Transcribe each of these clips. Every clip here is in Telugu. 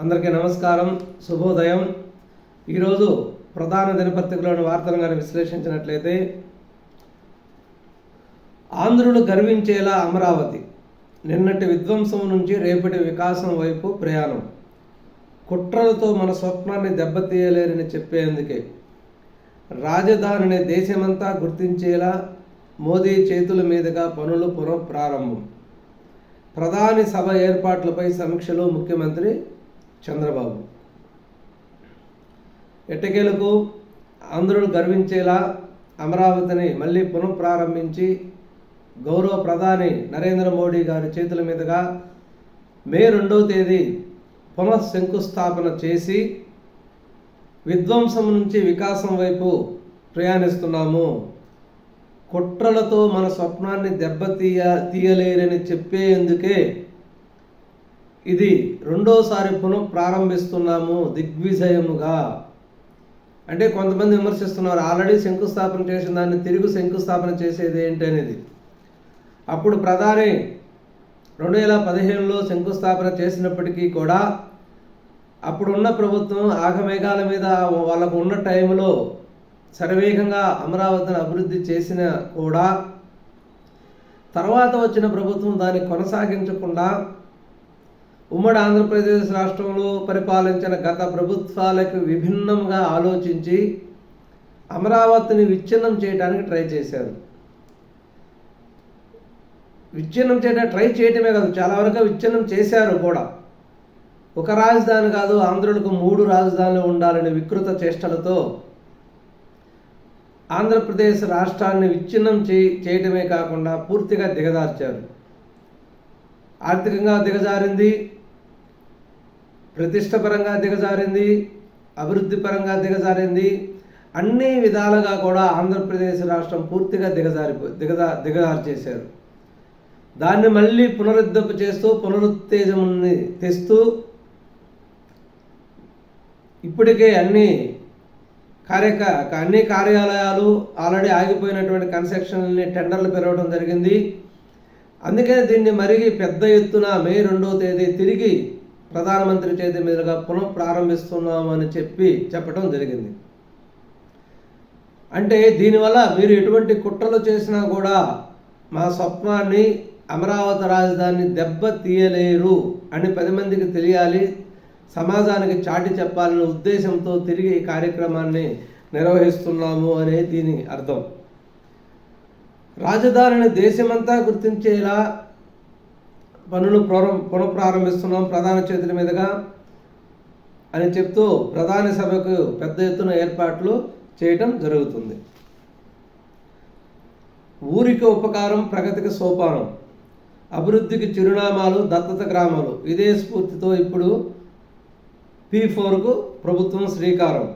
అందరికీ నమస్కారం శుభోదయం. ఈరోజు ప్రధాన దినపత్రికలోని వార్తలను కానీ విశ్లేషించినట్లయితే ఆంధ్రులు గర్వించేలా అమరావతి నిన్నటి విధ్వంసం నుంచి రేపటి వికాసం వైపు ప్రయాణం. కుట్రలతో మన స్వప్నాన్ని దెబ్బతీయలేరని చెప్పేందుకే. రాజధానిని దేశమంతా గుర్తించేలా మోదీ చేతుల మీదుగా పనులు పునఃప్రారంభం. ప్రధాని సభ ఏర్పాట్లపై సమీక్షలో ముఖ్యమంత్రి చంద్రబాబు. ఎట్టకేలకు ఆంధ్రులు గర్వించేలా అమరావతిని మళ్ళీ పునఃప్రారంభించి గౌరవ ప్రధాని నరేంద్ర మోడీ గారి చేతుల మీదుగా మే రెండవ తేదీ పునః శంకుస్థాపన చేసి విధ్వంసం నుంచి వికాసం వైపు ప్రయాణిస్తున్నాము. కుట్రలతో మన స్వప్నాన్ని దెబ్బతీయ తీయలేరని చెప్పేందుకే ఇది రెండోసారి పునః ప్రారంభిస్తున్నాము దిగ్విజయముగా. అంటే కొంతమంది విమర్శిస్తున్నారు ఆల్రెడీ శంకుస్థాపన చేసిన దాన్ని తిరిగి శంకుస్థాపన చేసేది ఏంటి అనేది? అప్పుడు ప్రధాని రెండు వేల పదిహేనులో శంకుస్థాపన చేసినప్పటికీ కూడా అప్పుడున్న ప్రభుత్వం ఆగమేఘాల మీద వాళ్ళకు ఉన్న టైంలో శరవేగంగా అమరావతిని అభివృద్ధి చేసిన కూడా తర్వాత వచ్చిన ప్రభుత్వం దాన్ని కొనసాగించకుండా ఉమ్మడి ఆంధ్రప్రదేశ్ రాష్ట్రంలో పరిపాలించిన గత ప్రభుత్వాలకు విభిన్నంగా ఆలోచించి అమరావతిని విచ్ఛిన్నం చేయడానికి ట్రై చేశారు. విచ్ఛిన్నం చేయడం ట్రై చేయటమే కాదు చాలా వరకు విచ్ఛిన్నం చేశారు కూడా. ఒక రాజధాని కాదు ఆంధ్రులకు మూడు రాజధానులు ఉండాలనే వికృత చేష్టలతో ఆంధ్రప్రదేశ్ రాష్ట్రాన్ని విచ్ఛిన్నం చే చేయటమే కాకుండా పూర్తిగా దిగజార్చారు ఆర్థికంగా దిగజారింది ప్రతిష్టపరంగా దిగజారింది అభివృద్ధి పరంగా దిగజారింది. అన్ని విధాలుగా కూడా ఆంధ్రప్రదేశ్ రాష్ట్రం పూర్తిగా దిగజారిపో దిగజా దిగజారు చేశారు దాన్ని మళ్ళీ పునరుద్ధపు చేస్తూ పునరుత్తేజముని తెస్తూ ఇప్పటికే అన్ని కార్యక అన్ని కార్యాలయాలు ఆల్రెడీ ఆగిపోయినటువంటి కన్స్ట్రక్షన్ని టెండర్లు పెరగడం జరిగింది. అందుకని దీన్ని మరిగి పెద్ద ఎత్తున మే రెండవ తేదీ తిరిగి ప్రధానమంత్రి చేతి మీదుగా పునః ప్రారంభిస్తున్నామని చెప్పి చెప్పడం జరిగింది. అంటే దీనివల్ల మీరు ఎటువంటి కుట్రలు చేసినా కూడా మా స్వప్నాన్ని అమరావతి రాజధాని దెబ్బ తీయలేరు అని పది మందికి తెలియాలి సమాజానికి చాటి చెప్పాలనే ఉద్దేశంతో తిరిగి ఈ కార్యక్రమాన్ని నిర్వహిస్తున్నాము అనే దీని అర్థం. రాజధానిని దేశమంతా గుర్తించేలా పనులు పునః పునఃప్రారంభిస్తున్నాం ప్రధాన చేతుల మీదుగా అని చెప్తూ ప్రధాని సభకు పెద్ద ఎత్తున ఏర్పాట్లు చేయటం జరుగుతుంది. ఊరికి ఉపకారం ప్రగతికి సోపానం అభివృద్ధికి చిరునామాలు దత్తత గ్రామాలు. ఇదే స్ఫూర్తితో ఇప్పుడు పీ ఫోర్కు ప్రభుత్వం శ్రీకారం.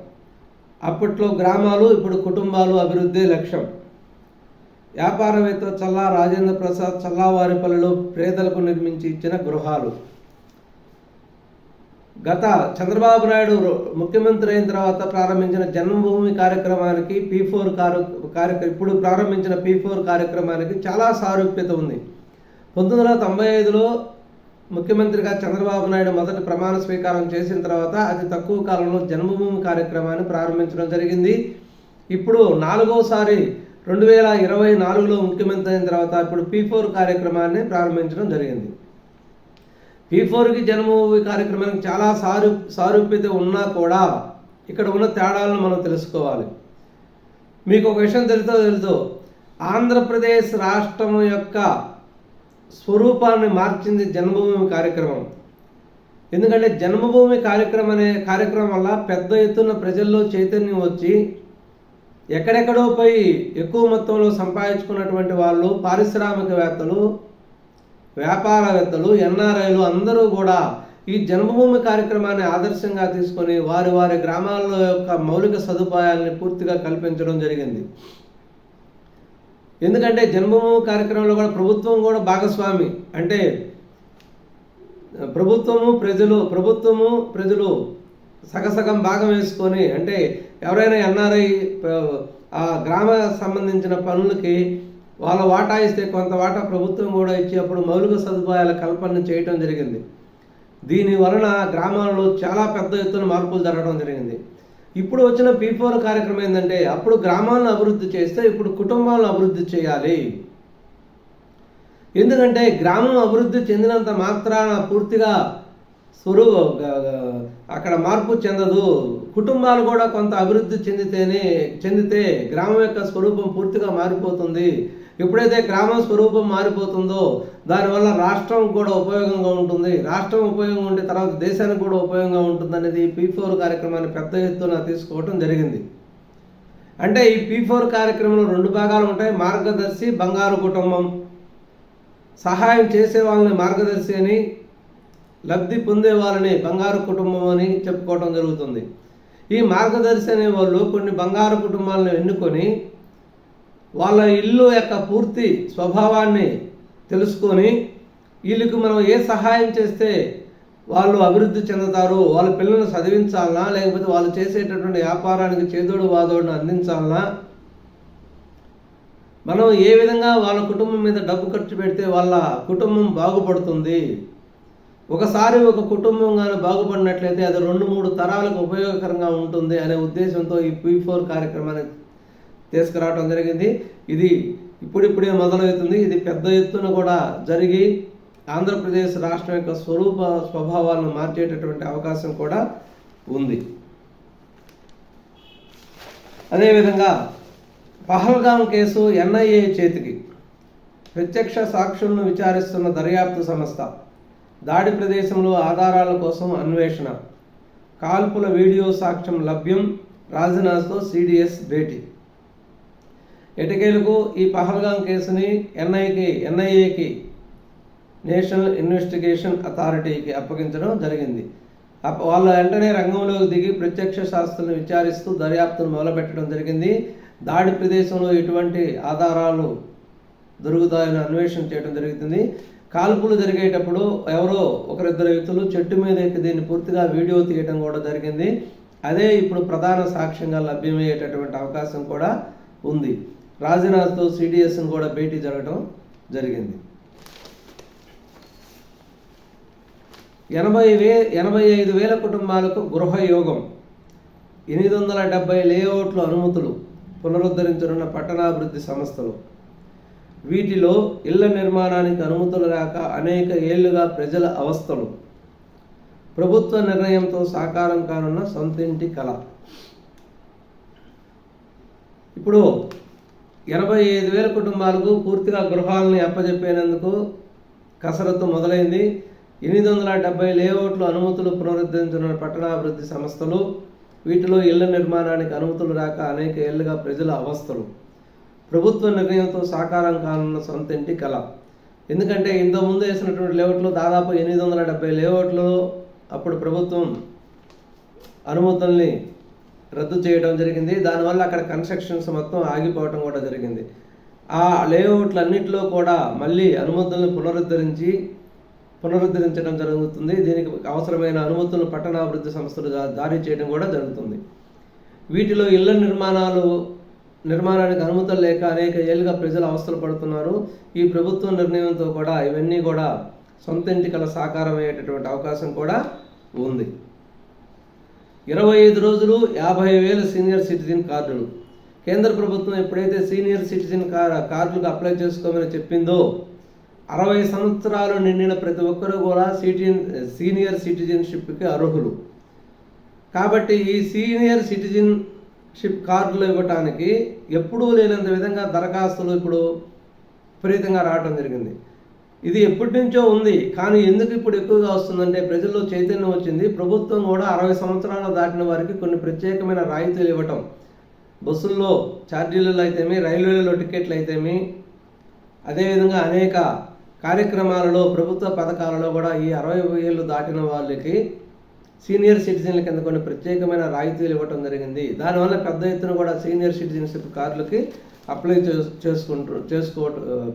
అప్పట్లో గ్రామాలు ఇప్పుడు కుటుంబాలు అభివృద్ధి లక్ష్యం. వ్యాపారవేత్త చల్లా రాజేంద్ర ప్రసాద్ చల్లావారిపల్లిలో పేదలకు నిర్మించి ఇచ్చిన గృహాలు. గత చంద్రబాబు నాయుడు ముఖ్యమంత్రి అయిన తర్వాత ప్రారంభించిన జన్మభూమి కార్యక్రమానికి పీ ఫోర్ కార్యక్రమం ఇప్పుడు ప్రారంభించిన పీ ఫోర్ కార్యక్రమానికి చాలా సారూప్యత ఉంది. పంతొమ్మిది వందల తొంభై ఐదులో ముఖ్యమంత్రిగా చంద్రబాబు నాయుడు మొదటి ప్రమాణ స్వీకారం చేసిన తర్వాత అతి తక్కువ కాలంలో జన్మభూమి కార్యక్రమాన్ని ప్రారంభించడం జరిగింది. ఇప్పుడు నాలుగోసారి రెండు వేల ఇరవై నాలుగులో ముఖ్యమంత్రి అయిన తర్వాత ఇప్పుడు పీ ఫోర్ కార్యక్రమాన్ని ప్రారంభించడం జరిగింది. పీ ఫోర్కి జన్మభూమి కార్యక్రమానికి చాలా సారూ సారూప్యత ఉన్నా కూడా ఇక్కడ ఉన్న తేడాలను మనం తెలుసుకోవాలి. మీకు ఒక విషయం తెలుసో తెలుసు. ఆంధ్రప్రదేశ్ రాష్ట్రం యొక్క స్వరూపాన్ని మార్చింది జన్మభూమి కార్యక్రమం. ఎందుకంటే జన్మభూమి కార్యక్రమం అనే కార్యక్రమం వల్ల పెద్ద ఎత్తున ప్రజల్లో చైతన్యం వచ్చి ఎక్కడెక్కడో పోయి ఎక్కువ మొత్తంలో సంపాదించుకున్నటువంటి వాళ్ళు పారిశ్రామికవేత్తలు వ్యాపారవేత్తలు ఎన్ఆర్ఐలు అందరూ కూడా ఈ జన్మభూమి కార్యక్రమాన్ని ఆదర్శంగా తీసుకొని వారి వారి గ్రామాల్లో యొక్క మౌలిక సదుపాయాలని పూర్తిగా కల్పించడం జరిగింది. ఎందుకంటే జన్మభూమి కార్యక్రమంలో కూడా ప్రభుత్వం కూడా భాగస్వామి. అంటే ప్రభుత్వము ప్రజలు ప్రభుత్వము ప్రజలు సగసగం భాగం వేసుకొని అంటే ఎవరైనా ఎన్ఆర్ఐ ఆ గ్రామ సంబంధించిన పనులకి వాళ్ళ వాటా ఇస్తే కొంత వాటా ప్రభుత్వం కూడా ఇచ్చి అప్పుడు మౌలిక సదుపాయాల కల్పన చేయటం జరిగింది. దీని వలన గ్రామాలలో చాలా పెద్ద ఎత్తున మార్పులు జరగడం జరిగింది. ఇప్పుడు వచ్చిన పీఫోర్ కార్యక్రమం ఏంటంటే అప్పుడు గ్రామాలను అభివృద్ధి చేస్తే ఇప్పుడు కుటుంబాలను అభివృద్ధి చేయాలి. ఎందుకంటే గ్రామం అభివృద్ధి చెందినంత మాత్రాన పూర్తిగా స్వరూ అక్కడ మార్పు చెందదు. కుటుంబాలు కూడా కొంత అభివృద్ధి చెందితేనే చెందితే గ్రామం యొక్క స్వరూపం పూర్తిగా మారిపోతుంది. ఎప్పుడైతే గ్రామం స్వరూపం మారిపోతుందో దానివల్ల రాష్ట్రం కూడా ఉపయోగంగా ఉంటుంది. రాష్ట్రం ఉపయోగం ఉంటే తర్వాత దేశానికి కూడా ఉపయోగంగా ఉంటుంది అనేది పీ ఫోర్ కార్యక్రమాన్ని పెద్ద ఎత్తున తీసుకోవటం జరిగింది. అంటే ఈ పీ ఫోర్ కార్యక్రమంలో రెండు భాగాలు ఉంటాయి. మార్గదర్శి బంగారు కుటుంబం. సహాయం చేసే వాళ్ళని మార్గదర్శి అని లబ్ధి పొందే వాళ్ళని బంగారు కుటుంబం అని చెప్పుకోవడం జరుగుతుంది. ఈ మార్గదర్శి అనే వాళ్ళు కొన్ని బంగారు కుటుంబాలను ఎన్నుకొని వాళ్ళ ఇల్లు యొక్క పూర్తి స్వభావాన్ని తెలుసుకొని వీళ్ళకి మనం ఏ సహాయం చేస్తే వాళ్ళు అభివృద్ధి చెందుతారు వాళ్ళ పిల్లల్ని చదివించాలనా లేకపోతే వాళ్ళు చేసేటటువంటి వ్యాపారానికి చేదోడు వాదోడును అందించాలనా? మనం ఏ విధంగా వాళ్ళ కుటుంబం మీద డబ్బు ఖర్చు పెడితే వాళ్ళ కుటుంబం బాగుపడుతుంది? ఒకసారి ఒక కుటుంబం కానీ బాగుపడినట్లయితే అది రెండు మూడు తరాలకు ఉపయోగకరంగా ఉంటుంది అనే ఉద్దేశంతో ఈ పీ ఫోర్ కార్యక్రమాన్ని తీసుకురావడం జరిగింది. ఇది ఇప్పుడిప్పుడే మొదలవుతుంది. ఇది పెద్ద ఎత్తున కూడా జరిగి ఆంధ్రప్రదేశ్ రాష్ట్రం యొక్క స్వరూప స్వభావాలను మార్చేటటువంటి అవకాశం కూడా ఉంది. అదేవిధంగా పహల్గాం కేసు ఎన్ఐఏ చేతికి ప్రత్యక్ష సాక్షులను విచారిస్తున్న దర్యాప్తు సంస్థ దాడి ప్రదేశంలో ఆధారాల కోసం అన్వేషణ. కాల్పుల వీడియో సాక్ష్యం లభ్యం. రాజ్నాథ్తో సిడిఎస్ భేటీ. ఎటకేలకు ఈ పహల్గాం కేసుని ఎన్ఐకి ఎన్ఐఏకి నేషనల్ ఇన్వెస్టిగేషన్ అథారిటీకి అప్పగించడం జరిగింది. వాళ్ళ వెంటనే రంగంలోకి దిగి ప్రత్యక్ష శాస్త్రులను విచారిస్తూ దర్యాప్తును మొదలుపెట్టడం జరిగింది. దాడి ప్రదేశంలో ఎటువంటి ఆధారాలు దొరుకుతాయని అన్వేషణ చేయడం జరుగుతుంది. కాల్పులు జరిగేటప్పుడు ఎవరో ఒకరిద్దరు వ్యక్తులు చెట్టు మీద ఎక్కి దీన్ని పూర్తిగా వీడియో తీయటం కూడా జరిగింది. అదే ఇప్పుడు ప్రధాన సాక్ష్యంగా లభ్యమయ్యేటటువంటి అవకాశం కూడా ఉంది. రాజనాథ్తో సిడిఎస్ను కూడా భేటీ జరగడం జరిగింది. ఎనభై వే ఎనభై ఐదు వేల కుటుంబాలకు గృహయోగం ఎనిమిది వందల డెబ్బై లేఅవుట్లు అనుమతులు పునరుద్ధరించనున్న పట్టణాభివృద్ధి సంస్థలు. వీటిలో ఇళ్ళ నిర్మాణానికి అనుమతులు రాక అనేక ఏళ్ళుగా ప్రజల అవస్థలు. ప్రభుత్వ నిర్ణయంతో సాకారం కానున్న సొంతింటి కళ. ఇప్పుడు ఎనభై ఐదు వేల కుటుంబాలకు పూర్తిగా గృహాలని అప్పజెప్పేందుకు కసరత్తు మొదలైంది. ఎనిమిది వందల డెబ్బై లేఅవుట్లు అనుమతులు పునరుద్ధరించిన పట్టణాభివృద్ధి సంస్థలు వీటిలో ఇళ్ళ నిర్మాణానికి అనుమతులు రాక అనేక ఏళ్ళుగా ప్రజల అవస్థలు. ప్రభుత్వ నిర్ణయంతో సాకారం కానున్న సొంత ఇంటి కళ. ఎందుకంటే ఇంతకుముందు వేసినటువంటి లేఅవుట్లు దాదాపు ఎనిమిది వందల డెబ్బై లేఅవుట్లు అప్పుడు ప్రభుత్వం అనుమతుల్ని రద్దు చేయడం జరిగింది. దానివల్ల అక్కడ కన్స్ట్రక్షన్స్ మొత్తం ఆగిపోవడం కూడా జరిగింది. ఆ లేఅవుట్లన్నింటిలో కూడా మళ్ళీ అనుమతులను పునరుద్ధరించి పునరుద్ధరించడం జరుగుతుంది. దీనికి అవసరమైన అనుమతులను పట్టణాభివృద్ధి సంస్థలు జారీ చేయడం కూడా జరుగుతుంది. వీటిలో ఇళ్ళ నిర్మాణాలు నిర్మాణానికి అనుమతులు లేక అనేక ఏళ్ళుగా ప్రజలు అవస్థలు పడుతున్నారు. ఈ ప్రభుత్వ నిర్ణయంతో కూడా ఇవన్నీ కూడా సొంత ఇంటికల సాకారం అయ్యేటటువంటి అవకాశం కూడా ఉంది. ఇరవై ఐదు రోజులు యాభై వేల సీనియర్ సిటిజన్ కార్డులు. కేంద్ర ప్రభుత్వం ఎప్పుడైతే సీనియర్ సిటిజన్ కార్డులకు అప్లై చేసుకోమని చెప్పిందో అరవై సంవత్సరాలు నిండిన ప్రతి ఒక్కరూ కూడా సిటిజన్ సీనియర్ సిటిజన్షిప్కి అర్హులు. కాబట్టి ఈ సీనియర్ సిటిజన్ షిప్ కార్డులు ఇవ్వటానికి ఎప్పుడూ లేనంత విధంగా దరఖాస్తులు ఇప్పుడు విపరీతంగా రావడం జరిగింది. ఇది ఎప్పటి నుంచో ఉంది. కానీ ఎందుకు ఇప్పుడు ఎక్కువగా వస్తుందంటే ప్రజల్లో చైతన్యం వచ్చింది. ప్రభుత్వం కూడా అరవై సంవత్సరాలు దాటిన వారికి కొన్ని ప్రత్యేకమైన రాయితీలు ఇవ్వటం. బస్సుల్లో ఛార్జీలలో అయితేమి రైల్వేలలో టికెట్లు అయితేమి అదేవిధంగా అనేక కార్యక్రమాలలో ప్రభుత్వ పథకాలలో కూడా ఈ అరవై ఏళ్ళు దాటిన వాళ్ళకి సీనియర్ సిటిజన్ల కింద కొన్ని ప్రత్యేకమైన రాయితీలు ఇవ్వటం జరిగింది. దానివల్ల పెద్ద ఎత్తున కూడా సీనియర్ సిటిజన్షిప్ కార్డులకి అప్లై చేసుకుంటు చేసుకో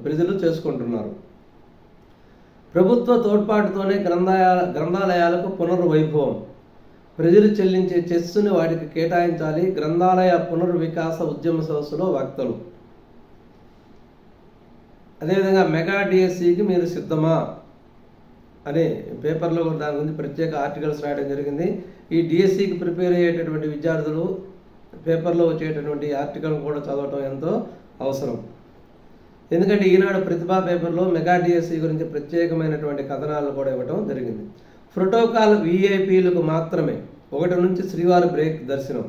ప్రజలు చేసుకుంటున్నారు. ప్రభుత్వ తోడ్పాటుతోనే గ్రంథాలయ గ్రంథాలయాలకు పునర్వైభవం. ప్రజలు చెల్లించే చెస్సుని వాటికి కేటాయించాలి. గ్రంథాలయ పునర్వికాస ఉద్యమ సంస్థలో వక్తలు. అదేవిధంగా మెగా డిఎస్సికి మీరు సిద్ధమా? అని పేపర్లో దాని గురించి ప్రత్యేక ఆర్టికల్స్ రాయడం జరిగింది. ఈ డిఎస్సికి ప్రిపేర్ అయ్యేటటువంటి విద్యార్థులు పేపర్లో వచ్చేటటువంటి ఆర్టికల్ కూడా చదవటం ఎంతో అవసరం. ఎందుకంటే ఈనాడు ప్రతిభా పేపర్లో మెగా డిఎస్సి గురించి ప్రత్యేకమైనటువంటి కథనాలు కూడా ఇవ్వటం జరిగింది. ప్రోటోకాల్ విఐపీలకు మాత్రమే ఒకటి నుంచి శ్రీవారి బ్రేక్ దర్శనం.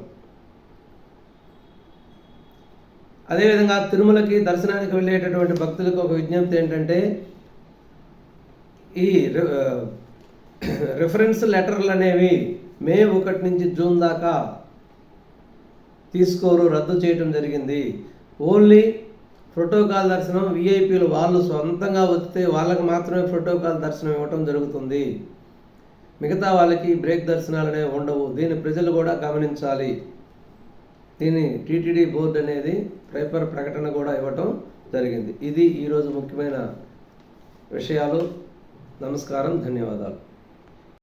అదేవిధంగా తిరుమలకి దర్శనానికి వెళ్ళేటటువంటి భక్తులకు ఒక విజ్ఞప్తి ఏంటంటే ఈ రి- రిఫరెన్స్ లెటర్లు అనేవి మే ఒకటి నుంచి జూన్ దాకా తీసుకోరు రద్దు చేయడం జరిగింది. ఓన్లీ ప్రోటోకాల్ దర్శనం విఐపీలు వాళ్ళు సొంతంగా వస్తే వాళ్ళకి మాత్రమే ప్రోటోకాల్ దర్శనం ఇవ్వటం జరుగుతుంది. మిగతా వాళ్ళకి బ్రేక్ దర్శనాలు అనేవి ఉండవు. దీన్ని ప్రజలు కూడా గమనించాలి. దీన్ని టీటీడీ బోర్డు అనేది పేపర్ ప్రకటన కూడా ఇవ్వటం జరిగింది. ఇది ఈరోజు ముఖ్యమైన విషయాలు. నమస్కారం ధన్యవాదాలు.